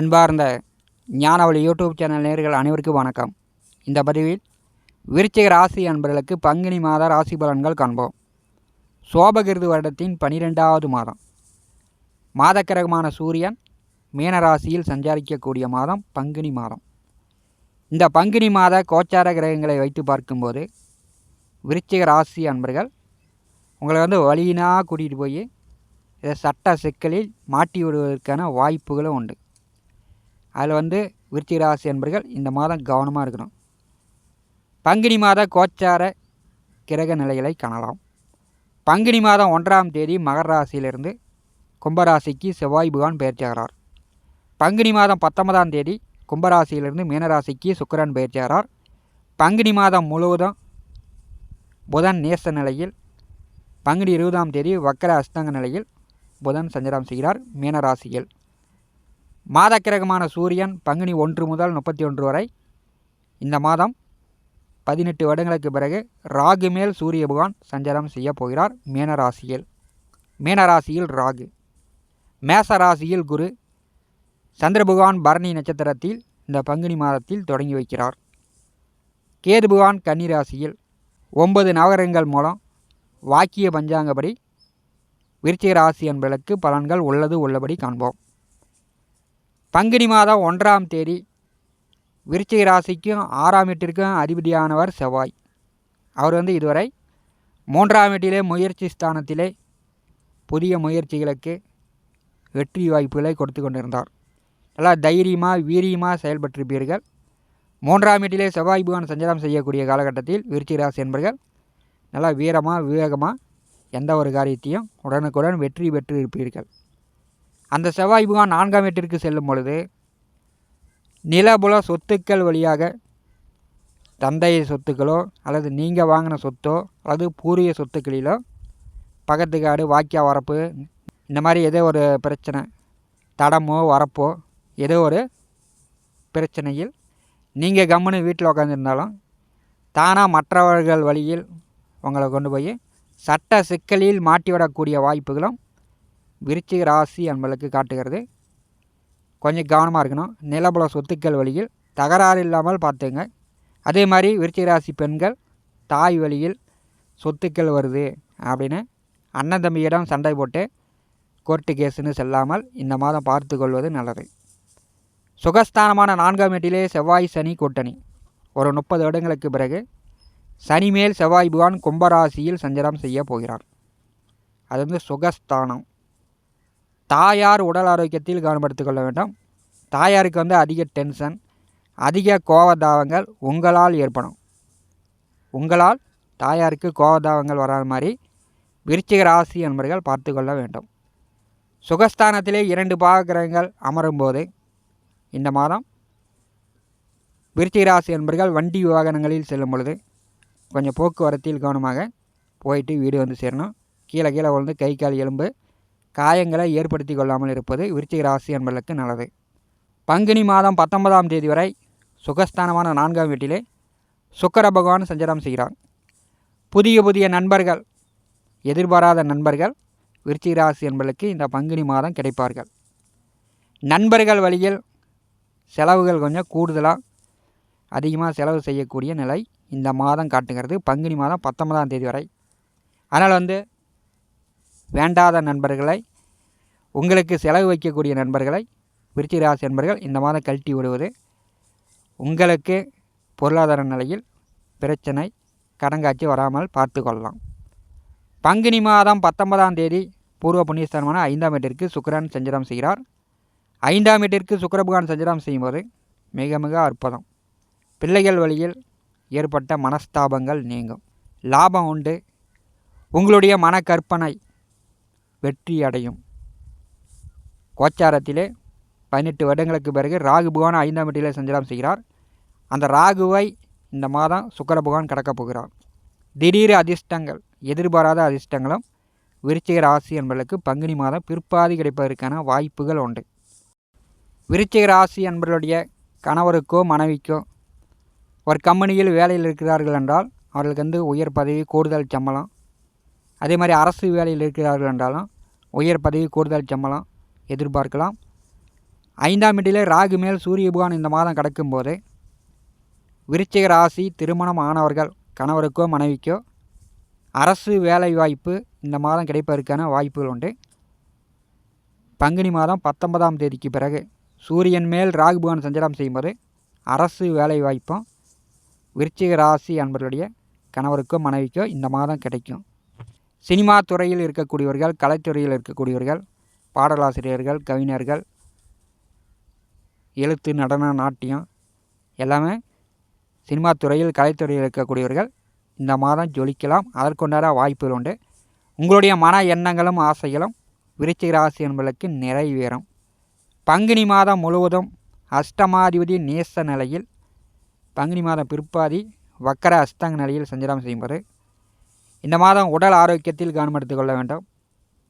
அன்பார்ந்த ஞானவழி YouTube channel நேர்கள் அனைவருக்கும் வணக்கம். இந்த பதிவில் விருச்சிக ராசி அன்பர்களுக்கு பங்குனி மாத ராசி பலன்கள் காண்போம். சோபகிருது வருடத்தின் பனிரெண்டாவது மாதம். மாதக்கிரகமான சூரியன் மீன ராசியில் சஞ்சாரிக்கக்கூடிய மாதம் பங்குனி மாதம். இந்த பங்குனி மாத கோச்சார கிரகங்களை வைத்து பார்க்கும்போது விருச்சிக ராசி அன்பர்கள் உங்களை வந்து வழியினா கூட்டிகிட்டு போய் இதை சட்ட சிக்கலில் மாட்டி விடுவதற்கான வாய்ப்புகளும் உண்டு. அதில் வந்து விருச்சிக ராசி என்பர்கள் இந்த மாதம் கவனமாக இருக்கணும். பங்குனி மாத கோச்சார கிரக நிலைகளை காணலாம். பங்குனி மாதம் ஒன்றாம் தேதி மகர ராசியிலிருந்து கும்பராசிக்கு செவ்வாய் புகான் பயிற்சியாகிறார் பங்குனி மாதம் பத்தொன்பதாம் தேதி கும்பராசியிலிருந்து மீனராசிக்கு சுக்கரன் பயிற்சியாகிறார் பங்குனி மாதம் முழுவதும் புதன் நேச நிலையில் பங்குனி இருபதாம் தேதி வக்கர அஸ்தங்க நிலையில் புதன் சஞ்சாரம் செய்கிறார் மீனராசியில் மாதக்கிரகமான சூரியன் பங்குனி ஒன்று முதல் முப்பத்தி ஒன்று வரை. இந்த மாதம் பதினெட்டு வருடங்களுக்கு பிறகு ராகு மேல் சூரிய பகவான் சஞ்சாரம் செய்ய போகிறார் மீனராசியில் மீனராசியில் ராகு. மேச ராசியில் குரு. சந்திர பகவான் பரணி நட்சத்திரத்தில் இந்த பங்குனி மாதத்தில் தொடங்கி வைக்கிறார். கேது பகவான் கன்னிராசியில் ஒன்பது நவகரங்கள் மூலம் வாக்கிய பஞ்சாங்கப்படி விருச்சிக ராசி என்பதற்கு பலன்கள் உள்ளது உள்ளபடி காண்போம். பங்குனி மாதம் ஒன்றாம் தேதி விருச்சிக ராசிக்கும் ஆறாம் வீட்டிற்கும் அதிபதியானவர் செவ்வாய். அவர் வந்து இதுவரை மூன்றாம் வீட்டிலே முயற்சி ஸ்தானத்திலே புதிய முயற்சிகளுக்கு வெற்றி வாய்ப்புகளை கொடுத்து கொண்டிருந்தார். நல்லா தைரியமாக வீரியமாக செயல்பட்டிருப்பீர்கள். மூன்றாம் வீட்டிலே செவ்வாய் பகவான் சஞ்சாரம் செய்யக்கூடிய காலகட்டத்தில் விருச்சிக ராசி என்பர்கள் நல்லா வீரமாக விவேகமாக எந்த ஒரு காரியத்தையும் உடனுக்குடன் வெற்றி பெற்று இருப்பீர்கள் அந்த செவ்வாய் புகான் நான்காம் வீட்டிற்கு செல்லும் பொழுது நிலபுல சொத்துக்கள் வழியாக தந்தை சொத்துக்களோ அல்லது நீங்கள் வாங்கின சொத்தோ அல்லது பூரிய சொத்துக்களிலோ பக்கத்து காடு வாக்கியா வரப்பு இந்த மாதிரி ஏதோ ஒரு பிரச்சனை தடமோ வரப்போ ஏதோ ஒரு பிரச்சனையில் நீங்கள் கம்முன்னு வீட்டில் உட்காந்துருந்தாலும் தானாக மற்றவர்கள் வழியில் உங்களை கொண்டு போய் சட்ட சிக்கலில் மாட்டிவிடக்கூடிய வாய்ப்புகளும் விருச்சிக ராசி என்பதற்கு காட்டுகிறது. கொஞ்சம் கவனமாக இருக்கணும். நிலபல சொத்துக்கள் வழியில் தகராறு இல்லாமல் பார்த்துங்க. அதே மாதிரி விருச்சிக ராசி பெண்கள் தாய் வழியில் சொத்துக்கள் வருது அப்படின்னு அண்ணன் தம்பியிடம் சண்டை போட்டு கோர்ட்டு கேஸுன்னு செல்லாமல் இந்த மாதம் பார்த்து கொள்வது நல்லது. சுகஸ்தானமான நான்காம் வீட்டிலே செவ்வாய் சனி கூட்டணி. ஒரு முப்பது வருடங்களுக்கு பிறகு சனி மேல் செவ்வாய் புகான் கும்பராசியில் சஞ்சாரம் செய்ய போகிறார். அது வந்து சுகஸ்தானம். தாயார் உடல் ஆரோக்கியத்தில் கவனப்படுத்திக் கொள்ள வேண்டும். தாயாருக்கு வந்து அதிக டென்ஷன் அதிக கோவதாவங்கள் உங்களால் ஏற்படும். உங்களால் தாயாருக்கு கோவதாவங்கள் வராத மாதிரி விருச்சிக ராசி என்பர்கள் பார்த்து கொள்ள வேண்டும். சுகஸ்தானத்திலே இரண்டு பாகக்கிரகங்கள் அமரும்போது இந்த மாதம் விருச்சிக ராசி என்பர்கள் வண்டி வாகனங்களில் செல்லும் பொழுது கொஞ்சம் போக்குவரத்தில் கவனமாக போயிட்டு வீடு வந்து சேரணும். கீழே கீழே விழுந்து கை கால் எலும்பு காயங்களை ஏற்படுத்தி கொள்ளாமல் இருப்பது விருச்சிக ராசி என்பதற்கு நல்லது. பங்குனி மாதம் பத்தொன்பதாம் தேதி வரை சுகஸ்தானமான நான்காம் வீட்டிலே சுக்கர பகவான் சஞ்சாரம் செய்கிறார். புதிய புதிய நண்பர்கள் எதிர்பாராத நண்பர்கள் விருச்சிக ராசி என்பதற்கு இந்த பங்குனி மாதம் கிடைப்பார்கள். நண்பர்கள் வழியில் செலவுகள் கொஞ்சம் கூடுதலாக அதிகமாக செலவு செய்யக்கூடிய நிலை இந்த மாதம் காட்டுகிறது. பங்குனி மாதம் பத்தொன்பதாம் தேதி வரை. அதனால் வந்து வேண்டாத நண்பர்களை உங்களுக்கு செலவு வைக்கக்கூடிய நண்பர்களை விருச்சிகராசி நண்பர்கள் இந்த மாதம் கழட்டி விடுவது. உங்களுக்கு பொருளாதார நிலையில் பிரச்சனை கடங்காட்சி வராமல் பார்த்து கொள்ளலாம். பங்குனி மாதம் பத்தொன்பதாம் தேதி பூர்வ புண்ணியஸ்தானமான ஐந்தாம் வீட்டிற்கு சுக்கரன் சஞ்சாரம் செய்கிறார். ஐந்தாம் வீட்டிற்கு சுக்கரபகவான் சஞ்சாரம் செய்யும்போது மிக மிக அற்புதம். பிள்ளைகள் வழியில் ஏற்பட்ட மனஸ்தாபங்கள் நீங்கும். லாபம் உண்டு. உங்களுடைய மன கற்பனை வெற்றி அடையும் கோச்சாரத்திலே பதினெட்டு வருடங்களுக்கு பிறகு ராகு பகவான் ஐந்தாம் வீட்டிலே சஞ்சலம் செய்கிறார். அந்த ராகுவை இந்த மாதம் சுக்கர பகவான் கடக்கப் போகிறார். திடீர் அதிர்ஷ்டங்கள் எதிர்பாராத அதிர்ஷ்டங்களும் விருச்சிக ராசி என்பதற்கு பங்குனி மாதம் பிற்பாதி கிடைப்பதற்கான வாய்ப்புகள் உண்டு. விருச்சிக ராசி என்பவர்களுடைய கணவருக்கோ மனைவிக்கோ ஒரு கம்பெனியில் வேலையில் இருக்கிறார்கள் என்றால் அவர்களுக்கு வந்து உயர் பதவி கூடுதல் சம்பளம். அதே மாதிரி அரசு வேலையில் இருக்கிறார்கள் என்றாலும் உயர் பதவி கூடுதல் சம்பளம் எதிர்பார்க்கலாம். ஐந்தாம் வீட்டிலே ராகு மேல் சூரிய புகான் இந்த மாதம் கிடக்கும்போது விருச்சிக ராசி திருமணம் ஆனவர்கள் கணவருக்கோ மனைவிக்கோ அரசு வேலை வாய்ப்பு இந்த மாதம் கிடைப்பதற்கான வாய்ப்புகள் உண்டு. பங்குனி மாதம் பத்தொன்பதாம் தேதிக்கு பிறகு சூரியன் மேல் ராகு புகான் சஞ்சாரம் செய்யும்போது அரசு வேலை வாய்ப்பும் விருச்சிக ராசி அன்பர்களுடைய கணவருக்கோ மனைவிக்கோ இந்த மாதம் கிடைக்கும். சினிமா துறையில் இருக்கக்கூடியவர்கள் கலைத்துறையில் இருக்கக்கூடியவர்கள் பாடலாசிரியர்கள் கவிஞர்கள் எழுத்து நடனம் நாட்டியம் எல்லாமே சினிமா துறையில் கலைத்துறையில் இருக்கக்கூடியவர்கள் இந்த மாதம் ஜொலிக்கலாம். அதற்குண்டான வாய்ப்புகள் உண்டு. உங்களுடைய மன எண்ணங்களும் ஆசைகளும் விருச்சிக ராசி என்பதற்கு நிறைவேறும். பங்குனி மாதம் முழுவதும் அஷ்டமாதிபதி நேச நிலையில் பங்குனி மாதம் பிற்பாதி வக்கர அஷ்டங்க நிலையில் சஞ்சாரம் செய்யும்போது இந்த மாதம் உடல் ஆரோக்கியத்தில் கவனம் எடுத்துக்கொள்ள வேண்டும்.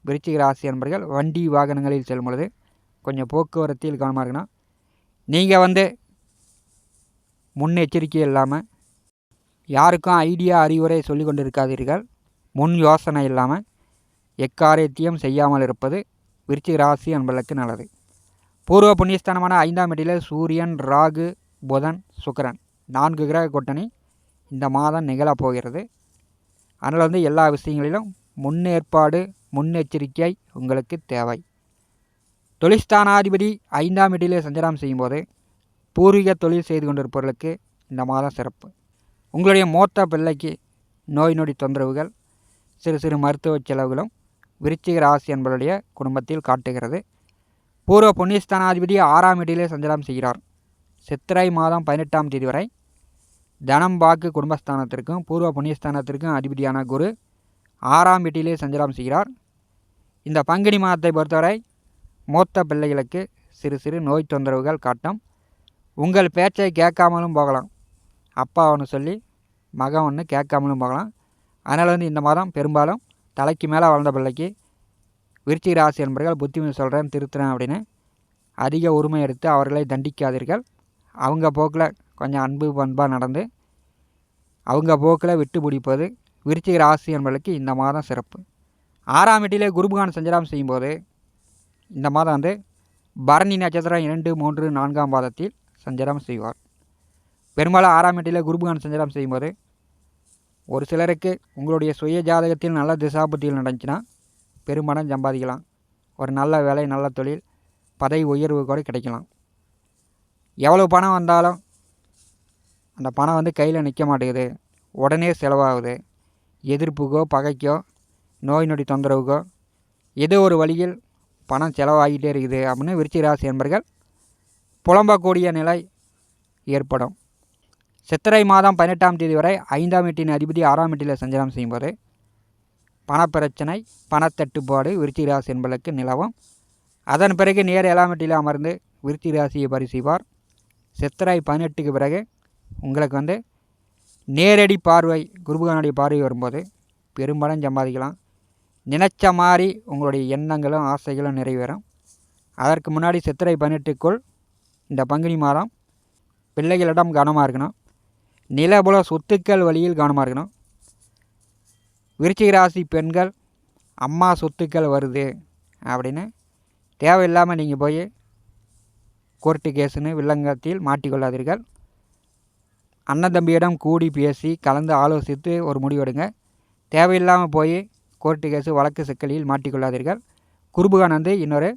விருச்சிக ராசி என்பர்கள் வண்டி வாகனங்களில் செல்லும் பொழுது கொஞ்சம் போக்குவரத்தில் கவனமாக இருக்கணும். நீங்கள் வந்து முன்னெச்சரிக்கை இல்லாமல் யாருக்கும் ஐடியா அறிவுரை சொல்லி கொண்டு இருக்காதீர்கள் முன் யோசனை இல்லாமல் எக்காரியத்தையும் செய்யாமல் இருப்பது விருச்சிக ராசி என்பதற்கு நல்லது. பூர்வ புண்ணியஸ்தானமான ஐந்தாம் இடையில் சூரியன் ராகு புதன் சுக்கரன் நான்கு கிரக கூட்டணி இந்த மாதம் நிகழப் போகிறது. அதனால் வந்து எல்லா விஷயங்களிலும் முன்னேற்பாடு முன்னெச்சரிக்கை உங்களுக்கு தேவை. தொழிற்தானாதிபதி ஐந்தாம் இடையிலே சஞ்சாரம் செய்யும்போது பூர்வீக தொழில் செய்து கொண்டிருப்பவர்களுக்கு இந்த மாதம் சிறப்பு. உங்களுடைய மூத்த பிள்ளைக்கு நோய் நொடி தொந்தரவுகள் சிறு சிறு மருத்துவ செலவுகளும் விருச்சிக ராசி என்பவருடைய குடும்பத்தில் காட்டுகிறது. பூர்வ புண்ணியஸ்தானாதிபதி ஆறாம் இடையிலே சஞ்சாரம் செய்கிறார். சித்திரை மாதம் பதினெட்டாம் தேதி வரை தனம் பாக்கு குடும்பஸ்தானத்திற்கும் பூர்வ புண்ணியஸ்தானத்திற்கும் அதிபதியான குரு ஆறாம் வீட்டிலே சஞ்சலம் செய்கிறார். இந்த பங்குனி மாதத்தை பொறுத்தவரை மூத்த பிள்ளைகளுக்கு சிறு சிறு நோய் தொந்தரவுகள் காட்டும். உங்கள் பேச்சை கேட்காமலும் போகலாம். அப்பா ஒன்று சொல்லி மகன் ஒன்று கேட்காமலும் போகலாம். அதனால் வந்து இந்த மாதம் பெரும்பாலும் தலைக்கு மேலே வளர்ந்த பிள்ளைக்கு விருச்சிக ராசி என்பர்கள் புத்திமதி சொல்கிறேன் திருத்துறேன் அப்படின்னு அதிக உரிமை எடுத்து அவர்களை தண்டிக்காதீர்கள். அவங்க போக்கில் கொஞ்சம் அன்பு பண்பாக நடந்து அவங்க போக்கில் விட்டு பிடிப்பது விருச்சிக ராசி என்பதற்கு இந்த மாதம் சிறப்பு. ஆறாம் வீட்டிலே குருபகான் சஞ்சாரம் செய்யும்போது இந்த மாதம் வந்து பரணி நட்சத்திரம் இரண்டு மூன்று நான்காம் பாதத்தில் சஞ்சாரம் செய்வார். பெரும்பாலும் ஆறாம் வீட்டில் குருபகான் சஞ்சாரம் செய்யும்போது ஒரு சிலருக்கு உங்களுடைய சுய ஜாதகத்தில் நல்ல திசாபுத்திகள் நடந்துச்சுன்னா பெரும்பணம் சம்பாதிக்கலாம். ஒரு நல்ல வேலை நல்ல தொழில் பதவி உயர்வு கூட கிடைக்கலாம். எவ்வளோ பணம் வந்தாலும் அந்த பணம் வந்து கையில் நிற்க மாட்டேங்குது. உடனே செலவாகுது. எதிர்ப்புக்கோ பகைக்கோ நோய் நொடி தொந்தரவுக்கோ ஏதோ ஒரு வழியில் பணம் செலவாகிட்டே இருக்குது அப்படின்னு விருச்சிக ராசி என்பர்கள் புலம்பக்கூடிய நிலை ஏற்படும். சித்திரை மாதம் பதினெட்டாம் தேதி வரை ஐந்தாம் வீட்டின் அதிபதி ஆறாம் வீட்டில் சஞ்சாரம் செய்யும்போது பணப்பிரச்சனை பணத்தட்டுப்பாடு விருச்சிக ராசி என்பதற்கு நிலவும். அதன் பிறகு நேர் ஏழாம் வீட்டில் அமர்ந்து விருச்சிக ராசியை பரிசீவார் சித்திரை பதினெட்டுக்கு பிறகு உங்களுக்கு வந்து நேரடி பார்வை குருபகானுடைய பார்வை வரும்போது பெரும்பாலும் சம்பாதிக்கலாம். நினைச்ச மாதிரி உங்களுடைய எண்ணங்களும் ஆசைகளும் நிறைவேறும். அதற்கு முன்னாடி சித்திரை பதினெட்டுக்குள் இந்த பங்குனி மாதம் பிள்ளைகளிடம் கவனமாக இருக்கணும். நிலபுல சொத்துக்கள் வழியில் கவனமாக இருக்கணும். விருச்சிக ராசி பெண்கள் அம்மா சொத்துக்கள் வருது அப்படின்னு தேவையில்லாமல் நீங்கள் போய் கோர்ட்டு கேஸுன்னு வில்லங்கத்தில் மாட்டிக்கொள்ளாதீர்கள். அண்ணன் தம்பியிடம் கூடி பேசி கலந்து ஆலோசித்து ஒரு முடிவெடுங்க. தேவையில்லாமல் போய் கோர்ட்டு கேஸு வழக்கு சிக்கலில் மாட்டிக்கொள்ளாதீர்கள். குருபுகானந்து இன்னொரு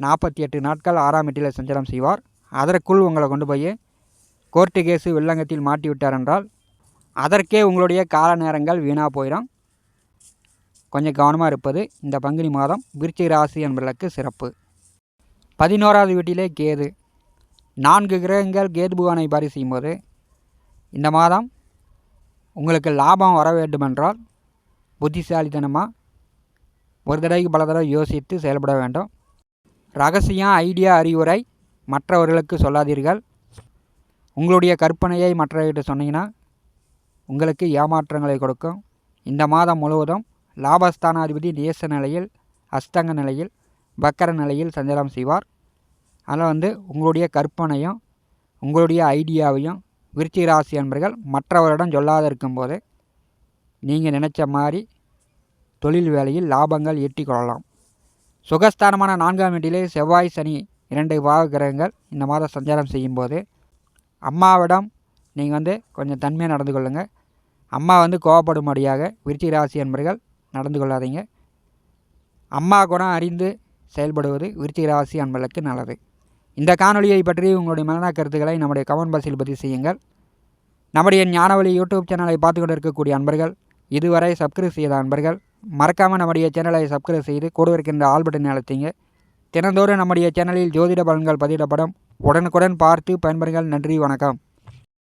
நாற்பத்தி எட்டு நாட்கள் ஆறாம் எட்டில் சஞ்சாரம் செய்வார். அதற்குள் உங்களை கொண்டு போய் கோர்ட்டு கேஸு வில்லங்கத்தில் மாட்டிவிட்டார் என்றால் அதற்கே உங்களுடைய கால நேரங்கள் வீணாக போயிடும் கொஞ்சம் கவனமாக இருப்பது இந்த பங்குனி மாதம் விருச்சிக ராசி என்பதற்கு சிறப்பு. பதினோராவது வீட்டிலே கேது. நான்கு கிரகங்கள் கேது புகானை பாரி செய்யும்போது இந்த மாதம் உங்களுக்கு லாபம் வர வேண்டுமென்றால் புத்திசாலித்தனமாக ஒரு தடவைக்கு பல தடவை யோசித்து செயல்பட வேண்டும். ரகசியம் ஐடியா அறிவுரை மற்றவர்களுக்கு சொல்லாதீர்கள். உங்களுடைய கற்பனையை மற்றவர்கிட்ட சொன்னீங்கன்னா உங்களுக்கு ஏமாற்றங்களை கொடுக்கும். இந்த மாதம் முழுவதும் லாபஸ்தானாதிபதி நேச நிலையில் அஸ்தங்க நிலையில் வக்கர நிலையில் சஞ்சலம் செய்வார். அதில் வந்து உங்களுடைய கற்பனையும் உங்களுடைய ஐடியாவையும் விருச்சிக ராசி என்பர்கள் மற்றவரிடம் சொல்லாத இருக்கும்போது நீங்கள் நினச்ச மாதிரி தொழில் வேலையில் லாபங்கள் ஈட்டி கொள்ளலாம். சுகஸ்தானமான நான்காம் வீட்டிலே செவ்வாய் சனி இரண்டு பாவ கிரகங்கள் இந்த மாதம் சஞ்சாரம் செய்யும்போது அம்மாவிடம் நீங்கள் வந்து கொஞ்சம் தன்மையாக நடந்து கொள்ளுங்கள் அம்மா வந்து கோவப்படும்படியாக விருச்சிக ராசி என்பர்கள் நடந்து கொள்ளாதீங்க. அம்மா குணம் அறிந்து செயல்படுவது விருச்சிக ராசி அன்பர்களுக்கு நல்லது. இந்த காணொலியை பற்றி உங்களுடைய மனநா கருத்துக்களை நம்முடைய கமெண்ட் பாக்ஸில் பதிவு செய்யுங்கள். நம்முடைய ஞானவழி யூடியூப் சேனலை பார்த்து கொண்டு இருக்கக்கூடிய அன்பர்கள் இதுவரை சப்ஸ்கிரைப் செய்த அன்பர்கள் மறக்காமல் நம்முடைய சேனலை சப்ஸ்கிரைப் செய்து கூட இருக்கின்ற ஆல் பட்டனை தினந்தோறும் நம்முடைய சேனலில் ஜோதிட பலன்கள் பதிவிடப்படும். உடனுக்குடன் பார்த்து பயன்பெறுங்கள். நன்றி வணக்கம்.